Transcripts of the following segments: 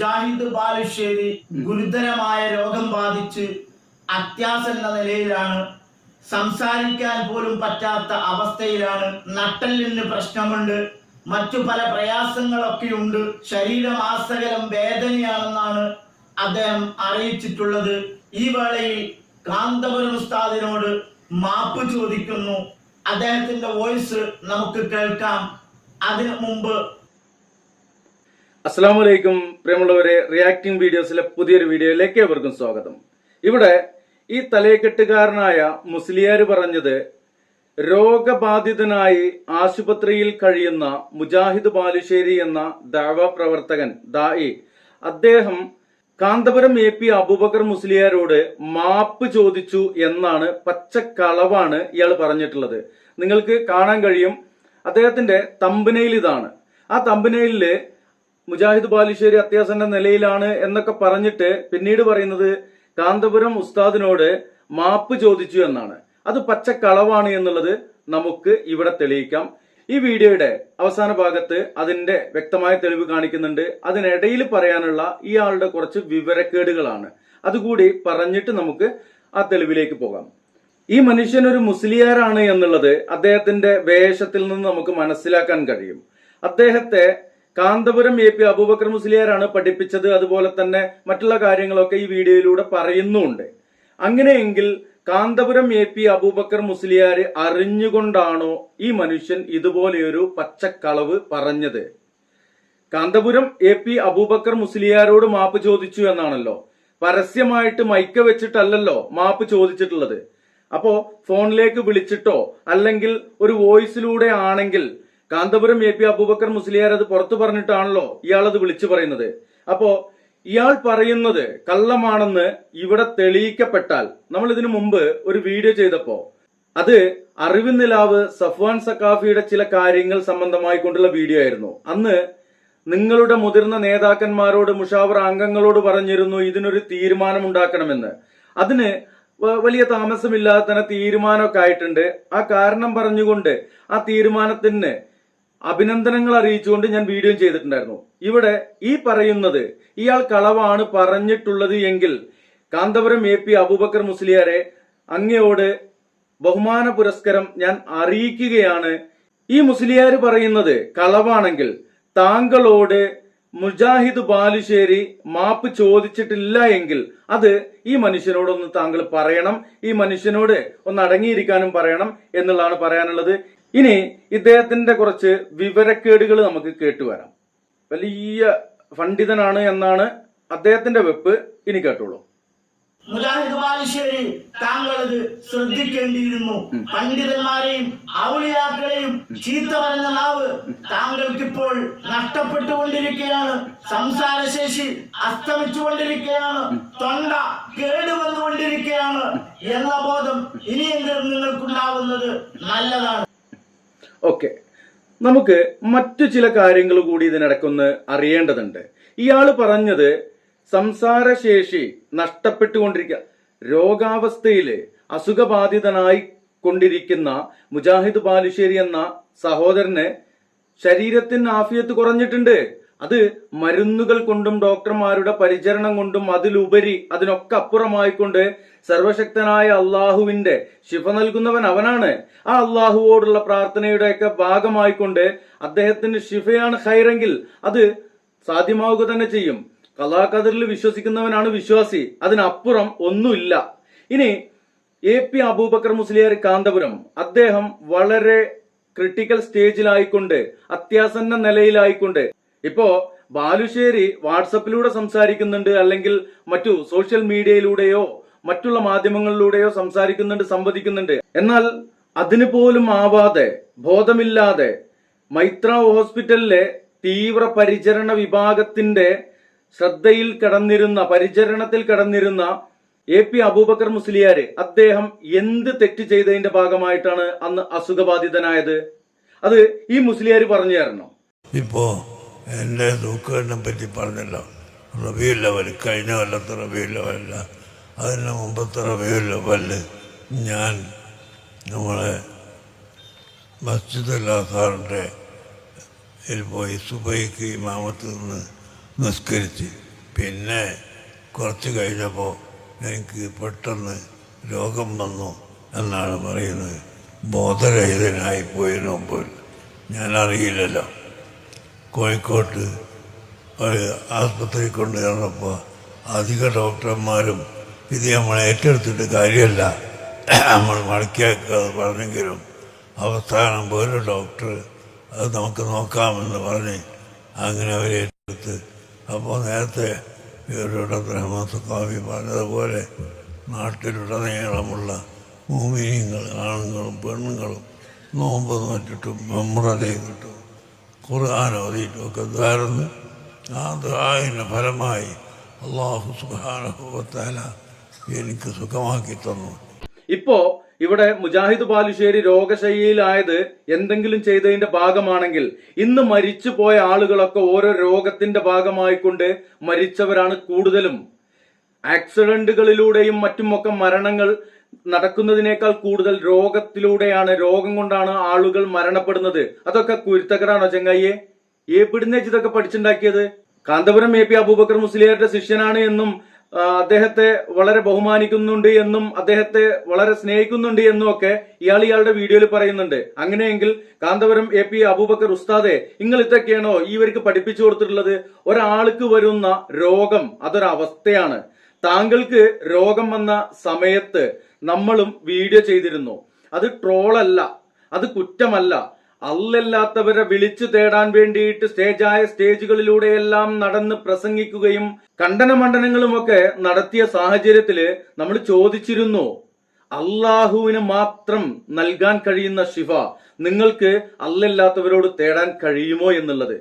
മുജാഹിദ് ബാലുശ്ശേരി ഗുരുതരമായ രോഗം ബാധിച്ച് അത്യാസന്ന നിലയിലാണ്. സംസാരിക്കാൻ പോലും പറ്റാത്ത അവസ്ഥയിലാണ്. നട്ടലിന് പ്രശ്നമുണ്ട്. മറ്റു പല പ്രയാസങ്ങളൊക്കെ പ്രയാസങ്ങളൊക്കെയുണ്ട് ശരീരമാസകലം വേദനയാണെന്നാണ് അദ്ദേഹം അറിയിച്ചിട്ടുള്ളത്. ഈ വേളയിൽ കാന്തപുരം ഉസ്താദിനോട് മാപ്പ് ചോദിക്കുന്നു. അദ്ദേഹത്തിന്റെ വോയിസ് നമുക്ക് കേൾക്കാം. അതിനു മുമ്പ് അസ്സാം വലൈക്കും പ്രിയമുള്ളവരെ റിയാക്ടിംഗ് വീഡിയോസിലെ പുതിയൊരു വീഡിയോയിലേക്ക് ഏവർക്കും സ്വാഗതം. ഇവിടെ ഈ തലയെക്കെട്ടുകാരനായ മുസ്ലിയാർ പറഞ്ഞത് രോഗബാധിതനായി ആശുപത്രിയിൽ കഴിയുന്ന മുജാഹിദ് ബാലുശ്ശേരി എന്ന ദാവ പ്രവർത്തകൻ ദായി അദ്ദേഹം കാന്തപുരം എ പി അബൂബക്കർ മുസ്ലിയാരോട് മാപ്പ് ചോദിച്ചു എന്നാണ് പച്ചക്കളവാണ് ഇയാൾ പറഞ്ഞിട്ടുള്ളത്. നിങ്ങൾക്ക് കാണാൻ കഴിയും അദ്ദേഹത്തിന്റെ തമ്പനയിൽ ഇതാണ്. ആ തമ്പനയിൽ മുജാഹിദ് ബാലുശ്ശേരി അത്യാസന്റെ നിലയിലാണ് എന്നൊക്കെ പറഞ്ഞിട്ട് പിന്നീട് പറയുന്നത് കാന്തപുരം ഉസ്താദിനോട് മാപ്പ് ചോദിച്ചു എന്നാണ്. അത് പച്ചക്കളവാണ് എന്നുള്ളത് നമുക്ക് ഇവിടെ തെളിയിക്കാം. ഈ വീഡിയോയുടെ അവസാന ഭാഗത്ത് അതിന്റെ വ്യക്തമായ തെളിവ് കാണിക്കുന്നുണ്ട്. അതിനിടയിൽ പറയാനുള്ള ഇയാളുടെ കുറച്ച് വിവരക്കേടുകളാണ്. അതുകൂടി പറഞ്ഞിട്ട് നമുക്ക് ആ തെളിവിലേക്ക് പോകാം. ഈ മനുഷ്യൻ ഒരു മുസ്ലിയാരാണ് എന്നുള്ളത് അദ്ദേഹത്തിന്റെ വേഷത്തിൽ നിന്ന് നമുക്ക് മനസ്സിലാക്കാൻ കഴിയും. അദ്ദേഹത്തെ കാന്തപുരം എ പി അബൂബക്കർ മുസ്ലിയാരാണ് പഠിപ്പിച്ചത്. അതുപോലെ തന്നെ മറ്റുള്ള കാര്യങ്ങളൊക്കെ ഈ വീഡിയോയിലൂടെ പറയുന്നുണ്ട്. അങ്ങനെയെങ്കിൽ കാന്തപുരം എ പി അബൂബക്കർ മുസ്ലിയാർ അറിഞ്ഞുകൊണ്ടാണോ ഈ മനുഷ്യൻ ഇതുപോലെയൊരു പച്ചക്കളവ് പറഞ്ഞത്? കാന്തപുരം എ പി അബൂബക്കർ മുസ്ലിയാരോട് മാപ്പ് ചോദിച്ചു എന്നാണല്ലോ. പരസ്യമായിട്ട് മൈക്ക വെച്ചിട്ടല്ലല്ലോ മാപ്പ് ചോദിച്ചിട്ടുള്ളത്. അപ്പോ ഫോണിലേക്ക് വിളിച്ചിട്ടോ അല്ലെങ്കിൽ ഒരു വോയിസിലൂടെ ആണെങ്കിൽ കാന്തപുരം എ പി അബൂബക്കർ മുസ്ലിയാർ അത് പുറത്തു പറഞ്ഞിട്ടാണല്ലോ ഇയാൾ അത് വിളിച്ചു പറയുന്നത്. അപ്പോ ഇയാൾ പറയുന്നത് കള്ളമാണെന്ന് ഇവിടെ തെളിയിക്കപ്പെട്ടാൽ നമ്മൾ ഇതിനു മുമ്പ് ഒരു വീഡിയോ ചെയ്തപ്പോ അത് അറിവ് നിലാവ് സഫ്വാൻ സക്കാഫിയുടെ ചില കാര്യങ്ങൾ സംബന്ധമായി കൊണ്ടുള്ള വീഡിയോ ആയിരുന്നു. അന്ന് നിങ്ങളുടെ മുതിർന്ന നേതാക്കന്മാരോട് മുഷാവർ അംഗങ്ങളോട് പറഞ്ഞിരുന്നു ഇതിനൊരു തീരുമാനം ഉണ്ടാക്കണമെന്ന് അതിന് വലിയ താമസമില്ലാതെ തന്നെ തീരുമാനമൊക്കെ ആയിട്ടുണ്ട്. ആ കാരണം പറഞ്ഞുകൊണ്ട് ആ തീരുമാനത്തിന് അഭിനന്ദനങ്ങൾ അറിയിച്ചുകൊണ്ട് ഞാൻ വീഡിയോ ചെയ്തിട്ടുണ്ടായിരുന്നു. ഇവിടെ ഈ പറയുന്നത് ഇയാൾ കളവാണ് പറഞ്ഞിട്ടുള്ളത് എങ്കിൽ കാന്തപുരം എ പി അബൂബക്കർ മുസ്ലിയാരെ അങ്ങയോട് ബഹുമാന പുരസ്കാരം ഞാൻ അറിയിക്കുകയാണ്. ഈ മുസ്ലിയാർ പറയുന്നത് കളവാണെങ്കിൽ താങ്കളോട് മുജാഹിദ് ബാലുശ്ശേരി മാപ്പ് ചോദിച്ചിട്ടില്ല എങ്കിൽ അത് ഈ മനുഷ്യനോടൊന്ന് താങ്കൾ പറയണം ഈ മനുഷ്യനോട് ഒന്ന് അടങ്ങിയിരിക്കാനും പറയണം എന്നുള്ളതാണ് പറയാനുള്ളത്. ഇനി ഇദ്ദേഹത്തിന്റെ കുറച്ച് വിവരക്കേടുകൾ നമുക്ക് കേട്ടുവരാം വലിയ പണ്ഡിതനാണ് എന്നാണ് അദ്ദേഹത്തിന്റെ വെപ്പ് ഇനി കേട്ടോളൂ. മുജാഹിദ് ബാലുശ്ശേരി താങ്കൾ ഇത് ശ്രദ്ധിക്കേണ്ടിയിരുന്നു പണ്ഡിതന്മാരെയും ഔലിയാക്കളെയും ചീത്ത പറഞ്ഞ നാവ് താങ്കൾക്കിപ്പോൾ നഷ്ടപ്പെട്ടുകൊണ്ടിരിക്കുകയാണ്. സംസാരശേഷി അസ്തമിച്ചുകൊണ്ടിരിക്കുകയാണ്. തൊണ്ട കേടുവന്നുകൊണ്ടിരിക്കുകയാണ്. എന്ന ബോധം ഇനിയെങ്കിലും നിങ്ങൾക്കുണ്ടാവുന്നത് നല്ലതാണ്. ഓക്കെ. നമുക്ക് മറ്റു ചില കാര്യങ്ങൾ കൂടി ഇതിനിടക്കൊന്ന് അറിയേണ്ടതുണ്ട്. ഇയാൾ പറഞ്ഞത് സംസാരശേഷി നഷ്ടപ്പെട്ടുകൊണ്ടിരിക്കുക രോഗാവസ്ഥയിൽ അസുഖബാധിതനായി കൊണ്ടിരിക്കുന്ന മുജാഹിദ് ബാലുശ്ശേരി എന്ന സഹോദരന് ശരീരത്തിന് ആഫിയത്ത് കുറഞ്ഞിട്ടുണ്ട്. അത് മരുന്നുകൾ കൊണ്ടും ഡോക്ടർമാരുടെ പരിചരണം കൊണ്ടും അതിലുപരി അതിനൊക്കെ അപ്പുറമായിക്കൊണ്ട് സർവശക്തനായ അള്ളാഹുവിന്റെ ശിഫ നൽകുന്നവൻ അവനാണ്. ആ അള്ളാഹുവോടുള്ള പ്രാർത്ഥനയുടെയൊക്കെ ഭാഗമായിക്കൊണ്ട് അദ്ദേഹത്തിന് ശിഫയാണ് ഹൈറെങ്കിൽ അത് സാധ്യമാവുക തന്നെ ചെയ്യും. കലാകതിറിൽ വിശ്വസിക്കുന്നവനാണ് വിശ്വാസി. അതിനപ്പുറം ഒന്നുമില്ല. ഇനി എ പി അബൂബക്കർ മുസ്ലിയാർ കാന്തപുരം. അദ്ദേഹം വളരെ ക്രിട്ടിക്കൽ സ്റ്റേജിലായിക്കൊണ്ട് അത്യാസന്ന നിലയിലായിക്കൊണ്ട്. ഇപ്പോ ബാലുശ്ശേരി വാട്സപ്പിലൂടെ സംസാരിക്കുന്നുണ്ട് അല്ലെങ്കിൽ മറ്റു സോഷ്യൽ മീഡിയയിലൂടെയോ മറ്റുള്ള മാധ്യമങ്ങളിലൂടെയോ സംസാരിക്കുന്നുണ്ട് സംവദിക്കുന്നുണ്ട്. എന്നാൽ അതിനു പോലും ആവാതെ ബോധമില്ലാതെ മൈത്ര ഹോസ്പിറ്റലിലെ തീവ്ര പരിചരണ വിഭാഗത്തിന്റെ ശ്രദ്ധയിൽ കടന്നിരുന്ന പരിചരണത്തിൽ കടന്നിരുന്ന എ പി അബൂബക്കർ മുസ്ലിയാര് അദ്ദേഹം എന്ത് തെറ്റ് ചെയ്തതിന്റെ ഭാഗമായിട്ടാണ് അന്ന് അസുഖബാധിതനായത്? അത് ഈ മുസ്ലിയാർ പറഞ്ഞു തരണം? ഇപ്പോ എന്റെ ദുഃഖത്തിനെ പറ്റി പറഞ്ഞല്ലോ. റബിയുള്ളവർ കഴിഞ്ഞ കൊല്ലത്ത് റബിയുൽ ലെവലല്ല അതിന് മുമ്പത്തെ റബിയുൽ പല്ല്. ഞാൻ നമ്മളെ മസ്ജിദ് അല്ലാസാറിന്റെ ഇതിൽ പോയി സുബൈക്ക് ഇമാമത്ത് നിന്ന് നിസ്കരിച്ച്. പിന്നെ കുറച്ച് കഴിഞ്ഞപ്പോൾ എനിക്ക് പെട്ടെന്ന് രോഗം വന്നു എന്നാണ് പറയുന്നത്. ബോധരഹിതനായി പോയതിന് മുമ്പ് ഞാൻ അറിയില്ലല്ലോ കോഴിക്കോട്ട് ഒരു ആസ്പത്രി കൊണ്ടുചെന്നപ്പോൾ അധിക ഡോക്ടർമാരും ഇത് നമ്മൾ ഏറ്റെടുത്തിട്ട് കാര്യമല്ല. നമ്മൾ മടക്കിയാക്കുക പറഞ്ഞെങ്കിലും അവസാനം ഒരു ഡോക്ടർ അത് നമുക്ക് നോക്കാമെന്ന് പറഞ്ഞ് അങ്ങനെ അവരെ ഏറ്റെടുത്ത്. അപ്പോൾ നേരത്തെ ഇവരുടെ ബ്രഹ്മസ്വാമി പറഞ്ഞതുപോലെ നാട്ടിലുടനീളമുള്ള ഭൂമിയങ്ങൾ ആണുങ്ങളും പെണ്ണുങ്ങളും നോമ്പ് നോറ്റിട്ടും മെമ്ര ചെയ്തിട്ടും ഖുർആൻ ഓതിയിട്ടും ഒക്കെ ധാരുന്നു ആ ദ്രാവിന്റെ ഫലമായി അള്ളാഹു സുഖാനുഭവത്താല എനിക്ക് സുഖമാക്കി തന്നു. ഇപ്പോ ഇവിടെ മുജാഹിദ് ബാലുശ്ശേരി രോഗശൈലിയിലായത് എന്തെങ്കിലും ചെയ്തതിന്റെ ഭാഗമാണെങ്കിൽ ഇന്ന് മരിച്ചു പോയ ആളുകളൊക്കെ ഓരോ രോഗത്തിന്റെ ഭാഗമായിക്കൊണ്ട് മരിച്ചവരാണ് കൂടുതലും. ആക്സിഡന്റുകളിലൂടെയും മറ്റുമൊക്കെ മരണങ്ങൾ നടക്കുന്നതിനേക്കാൾ കൂടുതൽ രോഗത്തിലൂടെയാണ് രോഗം കൊണ്ടാണ് ആളുകൾ മരണപ്പെടുന്നത്. അതൊക്കെ കുരുത്തക്കടാണോ ചെങ്ങയ്യെ? എവിടുന്നേ ഇതൊക്കെ പഠിച്ചുണ്ടാക്കിയത്? കാന്തപുരം എ പി അബൂബക്കർ മുസ്ലിയാരുടെ ശിഷ്യനാണ് എന്നും അദ്ദേഹത്തെ വളരെ ബഹുമാനിക്കുന്നുണ്ട് എന്നും അദ്ദേഹത്തെ വളരെ സ്നേഹിക്കുന്നുണ്ട് എന്നും ഒക്കെ ഇയാൾ ഇയാളുടെ വീഡിയോയിൽ പറയുന്നുണ്ട്. അങ്ങനെയെങ്കിൽ കാന്തപുരം എ പി അബൂബക്കർ ഉസ്താദെ നിങ്ങൾ ഇതൊക്കെയാണോ ഇവർക്ക് പഠിപ്പിച്ചു കൊടുത്തിട്ടുള്ളത്? ഒരാൾക്ക് വരുന്ന രോഗം അതൊരവസ്ഥയാണ്. താങ്കൾക്ക് രോഗം വന്ന സമയത്ത് നമ്മളും വീഡിയോ ചെയ്തിരുന്നു. അത് ട്രോളല്ല അത് കുറ്റമല്ല. അല്ലല്ലാത്തവരെ വിളിച്ചു തേടാൻ വേണ്ടിയിട്ട് സ്റ്റേജായ സ്റ്റേജുകളിലൂടെയെല്ലാം നടന്ന് പ്രസംഗിക്കുകയും കണ്ടനമണ്ഡനങ്ങളുമൊക്കെ നടത്തിയ സാഹചര്യത്തിൽ നമ്മൾ ചോദിച്ചിരുന്നു അള്ളാഹുവിന് മാത്രം നൽകാൻ കഴിയുന്ന ശിഫ നിങ്ങൾക്ക് അല്ലല്ലാത്തവരോട് തേടാൻ കഴിയുമോ എന്നുള്ളത്.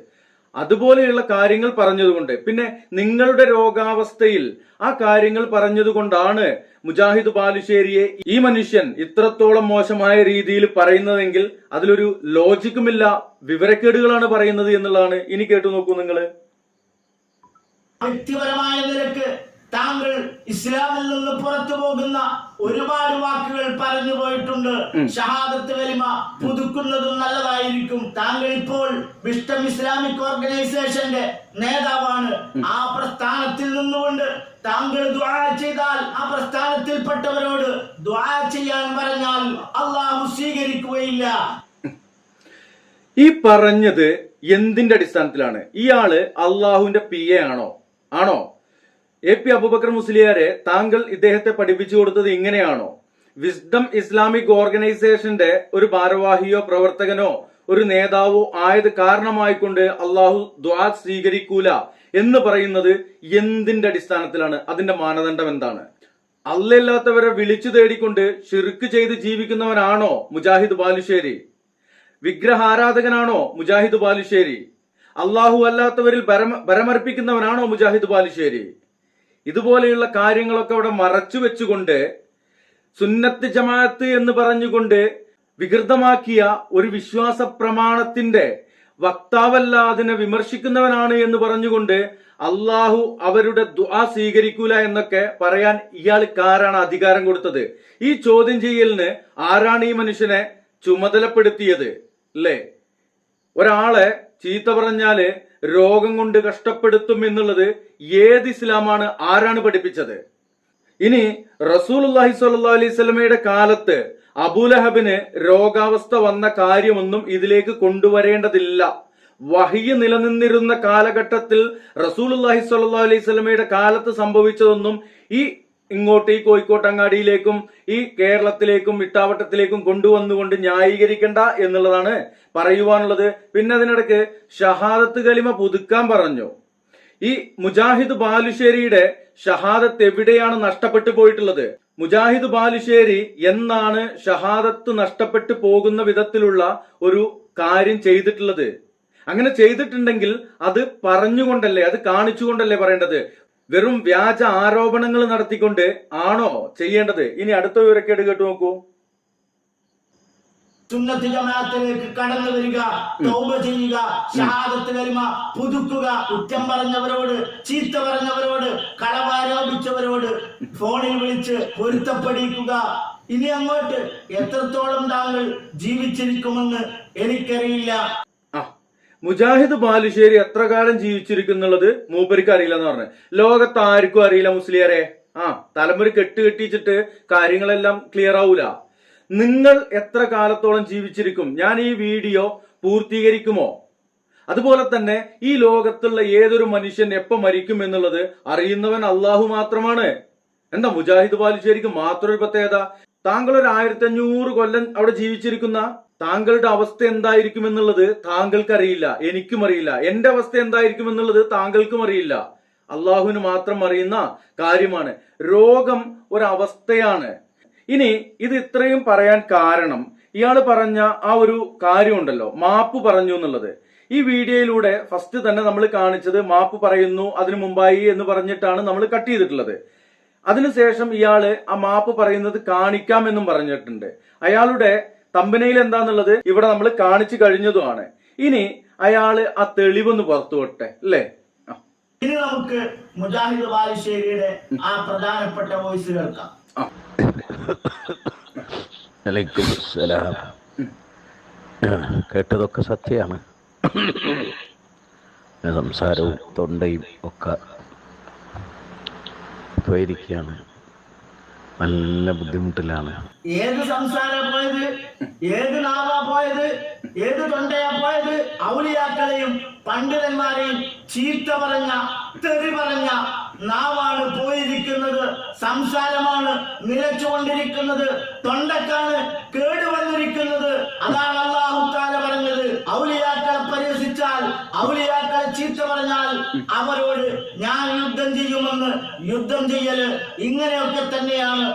അതുപോലെയുള്ള കാര്യങ്ങൾ പറഞ്ഞതുകൊണ്ട്. പിന്നെ നിങ്ങളുടെ രോഗാവസ്ഥയിൽ ആ കാര്യങ്ങൾ പറഞ്ഞതുകൊണ്ടാണ് മുജാഹിദ് ബാലുശ്ശേരിയെ ഈ മനുഷ്യൻ ഇത്രത്തോളം മോശമായ രീതിയിൽ പറയുന്നതെങ്കിൽ അതിലൊരു ലോജിക്കുമില്ല വിവരക്കേടുകളാണ് പറയുന്നത് എന്നുള്ളതാണ്. ഇനി കേട്ടു നോക്കൂ നിങ്ങൾ. വ്യക്തിപരമായ നിലയ്ക്ക് താങ്കൾ ഇസ്ലാമിൽ നിന്ന് പുറത്തു പോകുന്ന ഒരുപാട് വാക്കുകൾ പറഞ്ഞു പോയിട്ടുണ്ട്. ഷഹാദത്ത് വലിമ പുതുക്കുന്നതും നല്ലതായിരിക്കും. താങ്കൾ ഇപ്പോൾ വിഷ്ടം ഇസ്ലാമിക് ഓർഗനൈസേഷന്റെ നേതാവാണ്. ആ പ്രസ്ഥാനത്തിൽ നിന്നുകൊണ്ട് താങ്കൾ ദ്വാ ചെയ്താൽ ആ പ്രസ്ഥാനത്തിൽപ്പെട്ടവരോട് ദ്വാ ചെയ്യാൻ പറഞ്ഞാൽ അള്ളാഹു സ്വീകരിക്കുകയില്ല. ഈ പറഞ്ഞത് എന്തിന്റെ അടിസ്ഥാനത്തിലാണ്? ഇയാൾ അള്ളാഹുവിന്റെ പി എ ആണോ? ആണോ? എ പി അബുബക്കർ മുസ്ലിയാരെ താങ്കൾ ഇദ്ദേഹത്തെ പഠിപ്പിച്ചു കൊടുത്തത് ഇങ്ങനെയാണോ? വിസ്ഡം ഇസ്ലാമിക് ഓർഗനൈസേഷന്റെ ഒരു ഭാരവാഹിയോ പ്രവർത്തകനോ ഒരു നേതാവോ ആയത് കാരണമായിക്കൊണ്ട് അള്ളാഹു ദ്വാ സ്വീകരിക്കൂല എന്ന് പറയുന്നത് എന്തിന്റെ അടിസ്ഥാനത്തിലാണ്? അതിന്റെ മാനദണ്ഡം എന്താണ്? അല്ലല്ലാത്തവരെ വിളിച്ചു തേടിക്കൊണ്ട് ഷിർക്ക് ചെയ്ത് ജീവിക്കുന്നവനാണോ മുജാഹിദ് ബാലുശ്ശേരി? വിഗ്രഹാരാധകനാണോ മുജാഹിദ് ബാലുശ്ശേരി? അള്ളാഹു അല്ലാത്തവരിൽ പരമർപ്പിക്കുന്നവനാണോ മുജാഹിദ് ബാലുശ്ശേരി? ഇതുപോലെയുള്ള കാര്യങ്ങളൊക്കെ അവിടെ മറച്ചു വെച്ചുകൊണ്ട് സുന്നത്ത് ജമാഅത്ത് എന്ന് പറഞ്ഞുകൊണ്ട് വികൃതമാക്കിയ ഒരു വിശ്വാസ പ്രമാണത്തിന്റെ വക്താവല്ല അതിനെ വിമർശിക്കുന്നവനാണ് എന്ന് പറഞ്ഞുകൊണ്ട് അള്ളാഹു അവരുടെ ദുആ സ്വീകരിക്കൂല എന്നൊക്കെ പറയാൻ ഇയാൾക്കാരാണ് അധികാരം കൊടുത്തത്. ഈ ചോദ്യം ചെയ്യലിന് ആരാണ് ഈ മനുഷ്യനെ ചുമതലപ്പെടുത്തിയത്? അല്ലേ? ഒരാളെ ചീത്ത പറഞ്ഞാൽ രോഗം കൊണ്ട് കഷ്ടപ്പെടുത്തും എന്നുള്ളത് ഏത് ഇസ്ലാമാണ് ആരാണ് പഠിപ്പിച്ചത്? ഇനി റസൂലുള്ളാഹി സ്വല്ലാ അലൈഹി സ്വലമയുടെ കാലത്ത് അബുലഹബിന് രോഗാവസ്ഥ വന്ന കാര്യമൊന്നും ഇതിലേക്ക് കൊണ്ടുവരേണ്ടതില്ല. വഹിയ നിലനിന്നിരുന്ന കാലഘട്ടത്തിൽ റസൂലുള്ളാഹി സ്വല്ലാ അലൈഹി സ്വലമയുടെ കാലത്ത് സംഭവിച്ചതൊന്നും ഈ ഇങ്ങോട്ട് ഈ കോഴിക്കോട്ടങ്ങാടിയിലേക്കും ഈ കേരളത്തിലേക്കും ഇട്ടാവട്ടത്തിലേക്കും കൊണ്ടുവന്നുകൊണ്ട് ന്യായീകരിക്കണ്ട എന്നുള്ളതാണ് പറയുവാനുള്ളത്. പിന്നെ അതിനിടയ്ക്ക് ഷഹാദത്ത് കലിമ പുതുക്കാൻ പറഞ്ഞു. ഈ മുജാഹിദ് ബാലുശ്ശേരിയുടെ ഷഹാദത്ത് എവിടെയാണ് നഷ്ടപ്പെട്ടു പോയിട്ടുള്ളത്? മുജാഹിദ് ബാലുശ്ശേരി എന്നാണ് ഷഹാദത്ത് നഷ്ടപ്പെട്ടു പോകുന്ന വിധത്തിലുള്ള ഒരു കാര്യം ചെയ്തിട്ടുള്ളത്. അങ്ങനെ ചെയ്തിട്ടുണ്ടെങ്കിൽ അത് പറഞ്ഞുകൊണ്ടല്ലേ അത് കാണിച്ചുകൊണ്ടല്ലേ പറയേണ്ടത്? വെറും വ്യാജ ആരോപണങ്ങൾ നടത്തിക്കൊണ്ട് ആണോ ചെയ്യേണ്ടത്? ഇനി അടുത്ത വിവരക്കേട് കേട്ടു നോക്കൂ. സുന്നത്ത് ജമാഅത്തിലേക്ക് കടന്നു വരിക തൗബ ചെയ്യുക ഷഹാദത്ത് കലിമ പുതുക്കുക കുറ്റം പറഞ്ഞവരോട് ചീത്ത പറഞ്ഞവരോട് കളവാരോപിച്ചവരോട് ഫോണിൽ വിളിച്ച് പൊരുത്തപ്പെടിക്കുക. ഇനി അങ്ങോട്ട് എത്രത്തോളം താങ്കൾ ജീവിച്ചിരിക്കുമെന്ന് എനിക്കറിയില്ല. മുജാഹിദ് ബാലുശ്ശേരി എത്ര കാലം ജീവിച്ചിരിക്കുന്നുള്ളത് മൂപ്പരിക്ക് അറിയില്ല എന്ന് പറഞ്ഞു. ലോകത്ത് ആർക്കും അറിയില്ല മുസ്ലിയാരെ. ആ തലമുറ കെട്ട് കെട്ടിച്ചിട്ട് കാര്യങ്ങളെല്ലാം ക്ലിയർ ആവൂല. നിങ്ങൾ എത്ര കാലത്തോളം ജീവിച്ചിരിക്കും? ഞാൻ ഈ വീഡിയോ പൂർത്തീകരിക്കുമോ? അതുപോലെ തന്നെ ഈ ലോകത്തുള്ള ഏതൊരു മനുഷ്യൻ എപ്പോൾ മരിക്കും എന്നുള്ളത് അറിയുന്നവൻ അള്ളാഹു മാത്രമാണ്. എന്താ മുജാഹിദ് ബാലുശ്ശേരിക്ക് മാത്രം ഒരു പ്രത്യേകത? താങ്കൾ ഒരു ആയിരത്തി അഞ്ഞൂറ് കൊല്ലം അവിടെ ജീവിച്ചിരിക്കുന്ന താങ്കളുടെ അവസ്ഥ എന്തായിരിക്കും എന്നുള്ളത് താങ്കൾക്ക് അറിയില്ല എനിക്കും അറിയില്ല. എന്റെ അവസ്ഥ എന്തായിരിക്കും എന്നുള്ളത് താങ്കൾക്കും അറിയില്ല. അള്ളാഹുവിന് മാത്രം അറിയുന്ന കാര്യമാണ്. രോഗം ഒരവസ്ഥയാണ്. ഇനി ഇത് ഇത്രയും പറയാൻ കാരണം ഇയാൾ പറഞ്ഞ ആ ഒരു കാര്യമുണ്ടല്ലോ മാപ്പ് പറഞ്ഞു എന്നുള്ളത്. ഈ വീഡിയോയിലൂടെ ഫസ്റ്റ് തന്നെ നമ്മൾ കാണിച്ചത് മാപ്പ് പറയുന്നു അതിനു മുമ്പായി എന്ന് പറഞ്ഞിട്ടാണ് നമ്മൾ കട്ട് ചെയ്തിട്ടുള്ളത്. അതിനുശേഷം ഇയാൾ ആ മാപ്പ് പറയുന്നത് കാണിക്കാമെന്നും പറഞ്ഞിട്ടുണ്ട്. അയാളുടെ തമ്പനയിൽ എന്താന്നുള്ളത് ഇവിടെ നമ്മൾ കാണിച്ചു കഴിഞ്ഞതുമാണ്. ഇനി അയാൾ ആ തെളിവൊന്ന് പുറത്തു വിട്ടെ അല്ലേ ഇനി നമുക്ക് മുജാഹിദ് ബാലുശ്ശേരിയുടെ ആ പ്രധാനപ്പെട്ട വോയിസ് കേൾക്കാം. കേട്ടതൊക്കെ സത്യമാണ്. സംസാരവും തൊണ്ടയും ഒക്കെ പോയിരിക്കുകയാണ് നല്ല ബുദ്ധിമുട്ടിലാണ്. ഏത് സംസ്ഥാന പോയത്? ഏത് നാവാ പോയത്? ഏത് തൊണ്ടയാ പോയത്? ഔലിയാക്കളെയും പണ്ഡിതന്മാരെയും ചീത്ത പറഞ്ഞ തെറി പറഞ്ഞ നാവാണ് പോയിരിക്കുന്നത്. സംസാരമാണ് നിലച്ചുകൊണ്ടിരിക്കുന്നത് തൊണ്ടക്കാണ് കേടുവന്നിരിക്കുന്നത്. അതാണ് അള്ളാഹുക്കാല പറഞ്ഞത്. ഔലിയാക്കളെ പരിഹസിച്ചാൽ ഔലിയാക്കളെ ചീത്ത പറഞ്ഞാൽ അവരോട് ഞാൻ യുദ്ധം ചെയ്യുമെന്ന് യുദ്ധം ചെയ്യൽ ഇങ്ങനെയൊക്കെ തന്നെയാണ്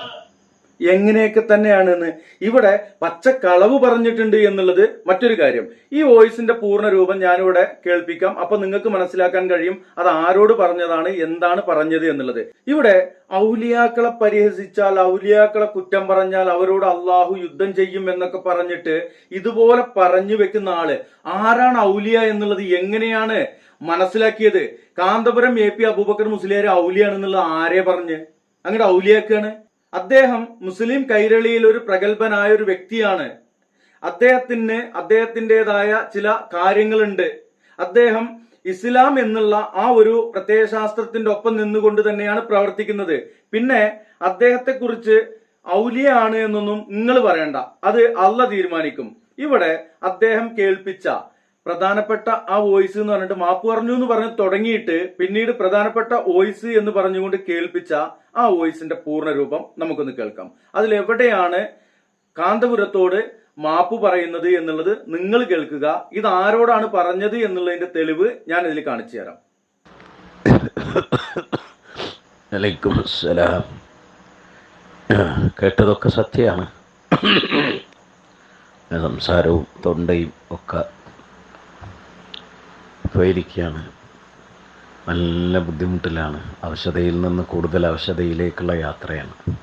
എങ്ങനെയൊക്കെ തന്നെയാണെന്ന്. ഇവിടെ പച്ചക്കളവ് പറഞ്ഞിട്ടുണ്ട് എന്നുള്ളത് മറ്റൊരു കാര്യം. ഈ വോയിസിന്റെ പൂർണ രൂപം ഞാനിവിടെ കേൾപ്പിക്കാം. അപ്പൊ നിങ്ങൾക്ക് മനസ്സിലാക്കാൻ കഴിയും അത് ആരോട് പറഞ്ഞതാണ് എന്താണ് പറഞ്ഞത് എന്നുള്ളത്. ഇവിടെ ഔലിയാക്കളെ പരിഹസിച്ചാൽ ഔലിയാക്കളെ കുറ്റം പറഞ്ഞാൽ അവരോട് അള്ളാഹു യുദ്ധം ചെയ്യും എന്നൊക്കെ പറഞ്ഞിട്ട് ഇതുപോലെ പറഞ്ഞു വെക്കുന്ന ആൾ ആരാണ് ഔലിയ എന്നുള്ളത് എങ്ങനെയാണ് മനസ്സിലാക്കിയത്? കാന്തപുരം എ പി അബൂബക്കർ മുസ്ലിയാർ ഔലിയാണെന്നുള്ളത് ആരെ പറഞ്ഞ്? അങ്ങോട്ട് ഔലിയാക്കാണ്. അദ്ദേഹം മുസ്ലിം കൈരളിയിൽ ഒരു പ്രഗത്ഭനായ ഒരു വ്യക്തിയാണ്. അദ്ദേഹത്തിന് അദ്ദേഹത്തിന്റെതായ ചില കാര്യങ്ങളുണ്ട്. അദ്ദേഹം ഇസ്ലാം എന്നുള്ള ആ ഒരു പ്രത്യയശാസ്ത്രത്തിന്റെ ഒപ്പം നിന്നുകൊണ്ട് തന്നെയാണ് പ്രവർത്തിക്കുന്നത്. പിന്നെ അദ്ദേഹത്തെക്കുറിച്ച് കുറിച്ച് ആണ് എന്നൊന്നും നിങ്ങൾ പറയണ്ട. അത് അല്ല തീരുമാനിക്കും. ഇവിടെ അദ്ദേഹം കേൾപ്പിച്ച പ്രധാനപ്പെട്ട ആ വോയിസ് എന്ന് പറഞ്ഞിട്ട് മാപ്പ് പറഞ്ഞു എന്ന് പറഞ്ഞ് തുടങ്ങിയിട്ട് പിന്നീട് പ്രധാനപ്പെട്ട വോയിസ് എന്ന് പറഞ്ഞുകൊണ്ട് കേൾപ്പിച്ച ആ വോയിസിന്റെ പൂർണ രൂപം നമുക്കൊന്ന് കേൾക്കാം. അതിൽ എവിടെയാണ് കാന്തപുരത്തോട് മാപ്പ് പറയുന്നത് എന്നുള്ളത് നിങ്ങൾ കേൾക്കുക. ഇത് ആരോടാണ് പറഞ്ഞത് എന്നുള്ളതിന്റെ തെളിവ് ഞാൻ ഇതിൽ കാണിച്ചു തരാം. കേട്ടതൊക്കെ സത്യമാണ്. സംസാരവും തൊണ്ടയും ഒക്കെ പോയിരിക്കുകയാണ് നല്ല ബുദ്ധിമുട്ടിലാണ്. അവശതയിൽ നിന്ന് കൂടുതൽ അവശതയിലേക്കുള്ള യാത്രയാണ്.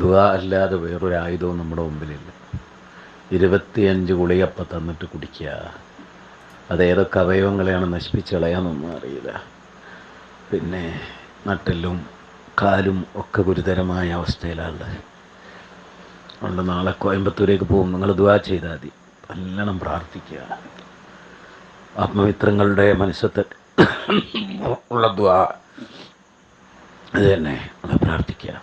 ദുആ അല്ലാതെ വേറൊരു ആയുധവും നമ്മുടെ മുമ്പിലില്ല. ഇരുപത്തിയഞ്ച് ഗുളികപ്പം തന്നിട്ട് കുടിക്കുക. അത് ഏതൊക്കെ അവയവങ്ങളെയാണ് നശിപ്പിച്ചളയാന്നൊന്നും അറിയില്ല. പിന്നെ നട്ടെല്ലും കാലും ഒക്കെ ഗുരുതരമായ അവസ്ഥയിലാണ്. അതുകൊണ്ട് നാളെ കോയമ്പത്തൂരേക്ക് പോകും. നിങ്ങൾ ദുവാ ചെയ്താൽ മതി. നല്ലോണം പ്രാർത്ഥിക്കുക. ആത്മമിത്രങ്ങളുടെ മനസ്സത്ത് ഉള്ള ദ്വാ ഇത് തന്നെ അത് പ്രാർത്ഥിക്കുക.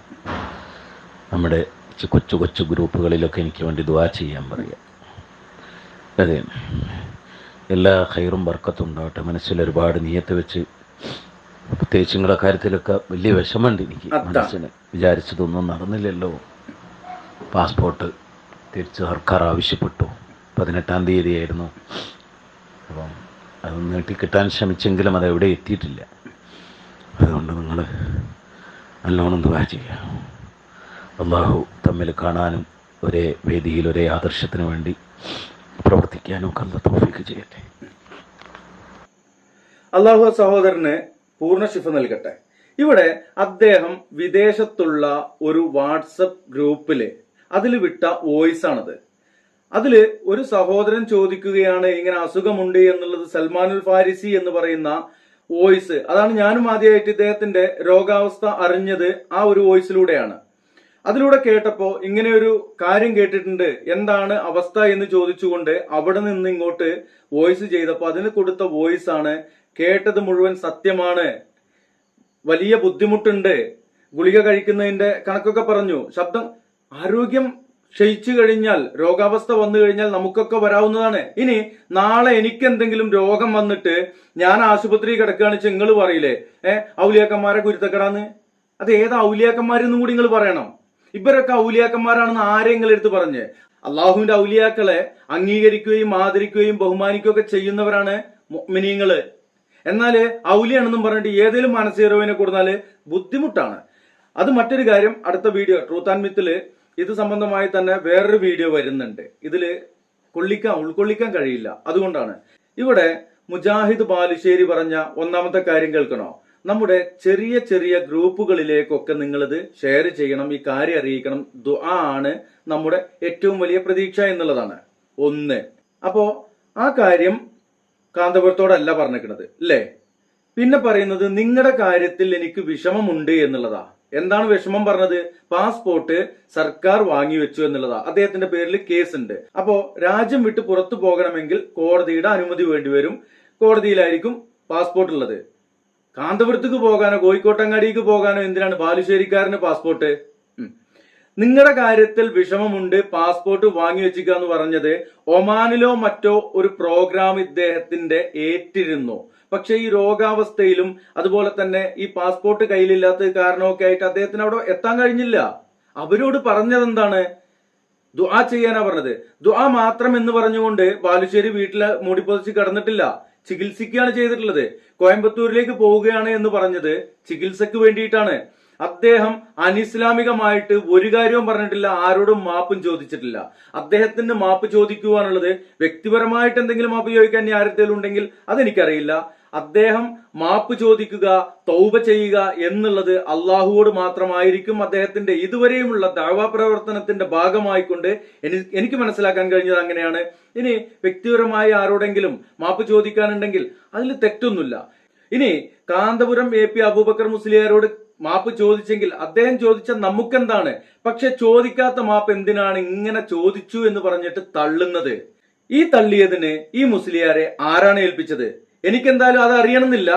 നമ്മുടെ കൊച്ചു കൊച്ചു ഗ്രൂപ്പുകളിലൊക്കെ എനിക്ക് വേണ്ടി ദ്വാ ചെയ്യാൻ പറയുക. അതെ. എല്ലാ ഹൈറും വർക്കത്തും ഉണ്ടാവട്ടെ. മനസ്സിൽ ഒരുപാട് നീയത്ത് വെച്ച് പ്രത്യേകിച്ച് നിങ്ങളുടെ കാര്യത്തിലൊക്കെ വലിയ വിഷമമുണ്ട് എനിക്ക്. മനസ്സിന്. വിചാരിച്ചതൊന്നും നടന്നില്ലല്ലോ. പാസ്പോർട്ട് തിരിച്ച് സർക്കാർ ആവശ്യപ്പെട്ടു. പതിനെട്ടാം തീയതിയായിരുന്നു. അപ്പം അത് നീട്ടി കിട്ടാൻ ശ്രമിച്ചെങ്കിലും അത് എവിടെ എത്തിയിട്ടില്ല. അതുകൊണ്ട് നിങ്ങൾ നല്ലോണം ദുവാ ചെയ്യുക. അള്ളാഹു തമ്മിൽ കാണാനും ഒരേ വേദിയിൽ ഒരേ ആദർശത്തിന് വേണ്ടി പ്രവർത്തിക്കാനും ഒക്കെ അല്ല തോഫിക്ക് ചെയ്യട്ടെ. അള്ളാഹു സഹോദരന് പൂർണ ശിഫ നൽകട്ടെ. ഇവിടെ അദ്ദേഹം വിദേശത്തുള്ള ഒരു വാട്സപ്പ് ഗ്രൂപ്പിലെ അതിൽ വിട്ട വോയിസ് ആണത് അതിൽ ഒരു സഹോദരൻ ചോദിക്കുകയാണ് ഇങ്ങനെ അസുഖമുണ്ട് എന്നുള്ളത് സൽമാനുൽ ഫാരിസി എന്ന് പറയുന്ന വോയിസ്. അതാണ് ഞാനും ആദ്യമായിട്ട് ഇദ്ദേഹത്തിന്റെ രോഗാവസ്ഥ അറിഞ്ഞത് ആ ഒരു വോയിസിലൂടെയാണ്. അതിലൂടെ കേട്ടപ്പോ ഇങ്ങനെ ഒരു കാര്യം കേട്ടിട്ടുണ്ട്. എന്താണ് അവസ്ഥ എന്ന് ചോദിച്ചുകൊണ്ട് അവിടെ നിന്ന് ഇങ്ങോട്ട് വോയിസ് ചെയ്തപ്പോ അതിന് കൊടുത്ത വോയിസ് ആണ് കേട്ടത് മുഴുവൻ സത്യമാണ്. വലിയ ബുദ്ധിമുട്ടുണ്ട്. ഗുളിക കഴിക്കുന്നതിന്റെ കണക്കൊക്കെ പറഞ്ഞു. ശബ്ദം ആരോഗ്യം ക്ഷയിച്ചു കഴിഞ്ഞാൽ രോഗാവസ്ഥ വന്നു കഴിഞ്ഞാൽ നമുക്കൊക്കെ വരാവുന്നതാണ്. ഇനി നാളെ എനിക്ക് എന്തെങ്കിലും രോഗം വന്നിട്ട് ഞാൻ ആശുപത്രി കിടക്കുകയാണ് നിങ്ങൾ പറയില്ലേ? ഏ ഔലിയാക്കന്മാരെ കുരുത്തക്കടാന്ന്? അത് ഏതാ ഔലിയാക്കന്മാരെന്നും കൂടി നിങ്ങൾ പറയണം. ഇവരൊക്കെ ഔലിയാക്കന്മാരാണെന്ന് ആരെങ്കിലും എടുത്ത് പറഞ്ഞ്? അള്ളാഹുവിന്റെ ഔലിയാക്കളെ അംഗീകരിക്കുകയും ആദരിക്കുകയും ബഹുമാനിക്കുകയൊക്കെ ചെയ്യുന്നവരാണ് മിനിങ്ങൾ എന്നാൽ ഔലിയാണെന്നും പറഞ്ഞിട്ട് ഏതെങ്കിലും മാനസികരോവിനെ കൊടുത്താൽ ബുദ്ധിമുട്ടാണ്. അത് മറ്റൊരു കാര്യം അടുത്ത വീഡിയോ ട്രൂത്ത് ആൻഡ് മിത്തിൽ ഇത് സംബന്ധമായി തന്നെ വേറൊരു വീഡിയോ വരുന്നുണ്ട്. ഇതിൽ കൊള്ളിക്കാൻ ഉൾക്കൊള്ളിക്കാൻ കഴിയില്ല. അതുകൊണ്ടാണ്. ഇവിടെ മുജാഹിദ് ബാലുശ്ശേരി പറഞ്ഞ ഒന്നാമത്തെ കാര്യം കേൾക്കണോ? നമ്മുടെ ചെറിയ ചെറിയ ഗ്രൂപ്പുകളിലേക്കൊക്കെ നിങ്ങളിത് ഷെയർ ചെയ്യണം ഈ കാര്യം അറിയിക്കണം. ദുആ ആണ് നമ്മുടെ ഏറ്റവും വലിയ പ്രതീക്ഷ എന്നുള്ളതാണ്. ഒന്ന്. അപ്പോ ആ കാര്യം കാന്തപുരത്തോടല്ല പറഞ്ഞിരിക്കുന്നത് അല്ലേ? പിന്നെ പറയുന്നത് നിങ്ങളുടെ കാര്യത്തിൽ എനിക്ക് വിഷമമുണ്ട് എന്നുള്ളതാ. എന്താണ് വിഷമം പറഞ്ഞത്? പാസ്പോർട്ട് സർക്കാർ വാങ്ങിവെച്ചു എന്നുള്ളതാ. അദ്ദേഹത്തിന്റെ പേരിൽ കേസ് ഉണ്ട്. അപ്പോ രാജ്യം വിട്ട് പുറത്തു പോകണമെങ്കിൽ കോടതിയുടെ അനുമതി വേണ്ടിവരും കോടതിയിലായിരിക്കും പാസ്പോർട്ട് ഉള്ളത്. കാന്തപുരത്തേക്ക് പോകാനോ കോഴിക്കോട്ടങ്ങാടിക്ക് പോകാനോ എന്തിനാണ് ബാലുശ്ശേരിക്കാരന് പാസ്പോർട്ട്. നിങ്ങളുടെ കാര്യത്തിൽ വിഷമമുണ്ട് പാസ്പോർട്ട് വാങ്ങി വെച്ചിക്കുക എന്ന് പറഞ്ഞത് ഒമാനിലോ മറ്റോ ഒരു പ്രോഗ്രാം ഇദ്ദേഹത്തിന്റെ ഏറ്റിരുന്നു. പക്ഷെ ഈ രോഗാവസ്ഥയിലും അതുപോലെ തന്നെ ഈ പാസ്പോർട്ട് കയ്യിലില്ലാത്ത കാരണമൊക്കെ ആയിട്ട് അദ്ദേഹത്തിന് അവിടെ എത്താൻ കഴിഞ്ഞില്ല. അവരോട് പറഞ്ഞത് എന്താണ് ദുആ ചെയ്യാനാ പറഞ്ഞത്. ദുആ മാത്രം എന്ന് പറഞ്ഞുകൊണ്ട് ബാലുശ്ശേരി വീട്ടിൽ മൂടിപ്പൊതിച്ച് കിടന്നിട്ടില്ല. ചികിത്സിക്കുകയാണ് ചെയ്തിട്ടുള്ളത്. കോയമ്പത്തൂരിലേക്ക് പോവുകയാണ് എന്ന് പറഞ്ഞത് ചികിത്സക്ക് വേണ്ടിയിട്ടാണ്. അദ്ദേഹം അനിസ്ലാമികമായിട്ട് ഒരു കാര്യവും പറഞ്ഞിട്ടില്ല ആരോടും മാപ്പും ചോദിച്ചിട്ടില്ല. അദ്ദേഹത്തിന് മാപ്പ് ചോദിക്കുവാനുള്ളത് വ്യക്തിപരമായിട്ട് എന്തെങ്കിലും മാപ്പ് ചോദിക്കാൻ ആരെങ്കിലും ഉണ്ടെങ്കിൽ അതെനിക്കറിയില്ല. അദ്ദേഹം മാപ്പ് ചോദിക്കുക തൗബ ചെയ്യുക എന്നുള്ളത് അള്ളാഹുവോട് മാത്രമായിരിക്കും അദ്ദേഹത്തിന്റെ ഇതുവരെയുമുള്ള ദാവാ പ്രവർത്തനത്തിന്റെ ഭാഗമായിക്കൊണ്ട് എനി- എനിക്ക് മനസ്സിലാക്കാൻ കഴിഞ്ഞത് അങ്ങനെയാണ്. ഇനി വ്യക്തിപരമായി ആരോടെങ്കിലും മാപ്പ് ചോദിക്കാനുണ്ടെങ്കിൽ അതിൽ തെറ്റൊന്നുമില്ല. ഇനി കാന്തപുരം എ പി അബൂബക്കർ മുസ്ലിയാരോട് മാപ്പ് ചോദിച്ചെങ്കിൽ അദ്ദേഹം ചോദിച്ച നമുക്കെന്താണ്? പക്ഷെ ചോദിക്കാത്ത മാപ്പ് എന്തിനാണ് ഇങ്ങനെ ചോദിച്ചു എന്ന് പറഞ്ഞിട്ട് തള്ളുന്നത്? ഈ തള്ളിയതിന് ഈ മുസ്ലിയാരെ ആരാണ് ഏൽപ്പിച്ചത്? എനിക്കെന്തായാലും അത് അറിയണമെന്നില്ല.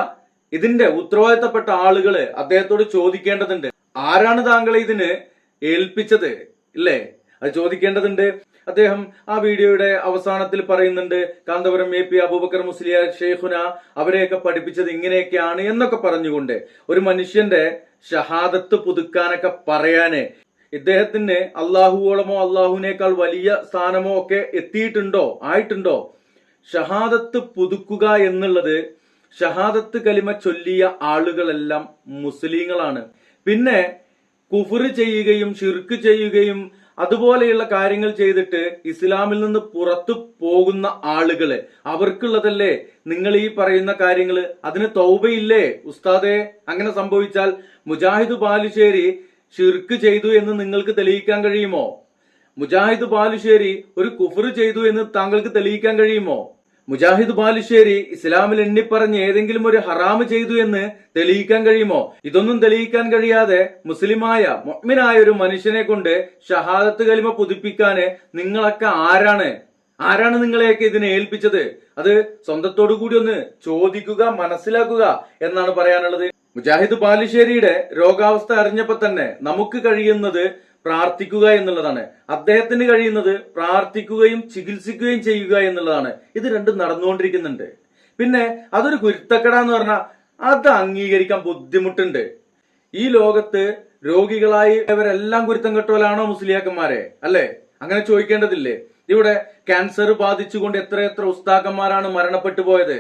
ഇതിന്റെ ഉത്തരവാദിത്തപ്പെട്ട ആളുകൾ അദ്ദേഹത്തോട് ചോദിക്കേണ്ടതുണ്ട്. ആരാണ് താങ്കളെ ഇതിന് ഏൽപ്പിച്ചത്? ഇല്ലേ? അത് ചോദിക്കേണ്ടതുണ്ട്. അദ്ദേഹം ആ വീഡിയോയുടെ അവസാനത്തിൽ പറയുന്നുണ്ട് കാന്തപുരം എ പി അബൂബക്കർ മുസ്ലിയാർ ഷെയ്ഖുന അവരെയൊക്കെ പഠിപ്പിച്ചത് ഇങ്ങനെയൊക്കെയാണ് എന്നൊക്കെ പറഞ്ഞുകൊണ്ട് ഒരു മനുഷ്യന്റെ ഷഹാദത്ത് പുതുക്കാനൊക്കെ പറയാന് ഇദ്ദേഹത്തിന് അള്ളാഹുവോളമോ അള്ളാഹുവിനേക്കാൾ വലിയ സ്ഥാനമോ ഒക്കെ എത്തിയിട്ടുണ്ടോ ആയിട്ടുണ്ടോ? ഷഹാദത്ത് പുതുക്കുക എന്നുള്ളത് ഷഹാദത്ത് കലിമ ചൊല്ലിയ ആളുകളെല്ലാം മുസ്ലിങ്ങളാണ്. പിന്നെ കുഫർ ചെയ്യുകയും ഷിർക്ക് ചെയ്യുകയും അതുപോലെയുള്ള കാര്യങ്ങൾ ചെയ്തിട്ട് ഇസ്ലാമിൽ നിന്ന് പുറത്തു പോകുന്ന ആളുകൾ അവർക്കുള്ളതല്ലേ? നിങ്ങൾ ഈ പറയുന്ന കാര്യങ്ങൾ അതിന് തൗബയില്ലേ? ഉസ്താദെ അങ്ങനെ സംഭവിച്ചാൽ മുജാഹിദ് ബാലുശ്ശേരി ഷിർക്ക് ചെയ്തു എന്ന് നിങ്ങൾക്ക് തെളിയിക്കാൻ കഴിയുമോ? മുജാഹിദ് ബാലുശ്ശേരി ഒരു കുഫർ ചെയ്തു എന്ന് താങ്കൾക്ക് തെളിയിക്കാൻ കഴിയുമോ? മുജാഹിദ് ബാലുശ്ശേരി ഇസ്ലാമിൽ എണ്ണിപ്പറഞ്ഞ് ഏതെങ്കിലും ഒരു ഹറാമ് ചെയ്തു എന്ന് തെളിയിക്കാൻ കഴിയുമോ? ഇതൊന്നും തെളിയിക്കാൻ കഴിയാതെ മുസ്ലിമായ മൊഹ്മിനായ ഒരു മനുഷ്യനെ കൊണ്ട് ഷഹാദത്ത് കലിമ പുതുപ്പിക്കാന് നിങ്ങളൊക്കെ ആരാണ്? ആരാണ് നിങ്ങളെയൊക്കെ ഇതിനെ ഏൽപ്പിച്ചത്? അത് സ്വന്തത്തോടു കൂടി ഒന്ന് ചോദിക്കുക മനസ്സിലാക്കുക എന്നാണ് പറയാനുള്ളത്. മുജാഹിദ് ബാലുശ്ശേരിയുടെ രോഗാവസ്ഥ അറിഞ്ഞപ്പോ തന്നെ നമുക്ക് കഴിയുന്നത് പ്രാർത്ഥിക്കുക എന്നുള്ളതാണ്. അദ്ദേഹത്തിന് കഴിയുന്നത് പ്രാർത്ഥിക്കുകയും ചികിത്സിക്കുകയും ചെയ്യുക എന്നുള്ളതാണ്. ഇത് രണ്ടും നടന്നുകൊണ്ടിരിക്കുന്നുണ്ട്. പിന്നെ അതൊരു കുരുത്തക്കട എന്ന് പറഞ്ഞാൽ അത് അംഗീകരിക്കാൻ ബുദ്ധിമുട്ടുണ്ട്. ഈ ലോകത്ത് രോഗികളായി ഇവരെല്ലാം കുരുത്തം കെട്ടോലാണോ മുസ്ലിയാക്കന്മാരെ? അല്ലേ? അങ്ങനെ ചോദിക്കേണ്ടതില്ലേ? ഇവിടെ ക്യാൻസർ ബാധിച്ചുകൊണ്ട് എത്ര എത്ര ഉസ്താക്കന്മാരാണ് മരണപ്പെട്ടു പോയത്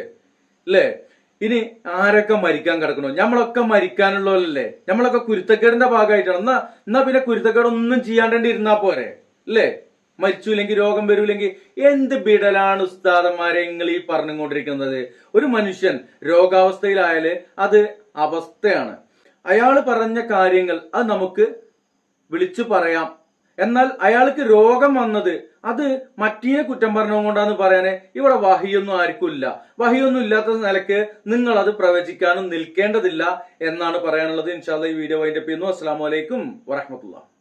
അല്ലേ? ഇനി ആരൊക്കെ മരിക്കാൻ കിടക്കണോ? നമ്മളൊക്കെ മരിക്കാനുള്ളവരല്ലേ? നമ്മളൊക്കെ കുരുത്തക്കേടിന്റെ ഭാഗമായിട്ടാണ്. എന്നാ എന്നാ പിന്നെ കുരുത്തക്കേട് ഒന്നും ഇരുന്നാ പോരെ? അല്ലേ? മരിച്ചില്ലെങ്കിൽ രോഗം വരൂലെങ്കിൽ എന്ത് ബിടലാണ് ഉസ്താദന്മാരെ നിങ്ങൾ ഈ പറഞ്ഞുകൊണ്ടിരിക്കുന്നത്? ഒരു മനുഷ്യൻ രോഗാവസ്ഥയിലായാൽ അത് അവസ്ഥയാണ്. അയാൾ പറഞ്ഞ കാര്യങ്ങൾ അത് നമുക്ക് വിളിച്ചു പറയാം. എന്നാൽ അയാൾക്ക് രോഗം വന്നത് അത് മറ്റേ കുറ്റം പറഞ്ഞുകൊണ്ടാന്ന് പറയാന് ഇവിടെ വഹിയൊന്നും ആർക്കും ഇല്ല വഹിയൊന്നും ഇല്ലാത്ത നിലയ്ക്ക് നിങ്ങൾ അത് പ്രവചിക്കാനും നിൽക്കേണ്ടതില്ല എന്നാണ് പറയാനുള്ളത്. ഇൻഷാല്ല ഈ വീഡിയോ വൈൻഡപ്പ് ചെയ്യുന്നു. അസ്സാം വലൈക്കും വറഹമത്തുള്ള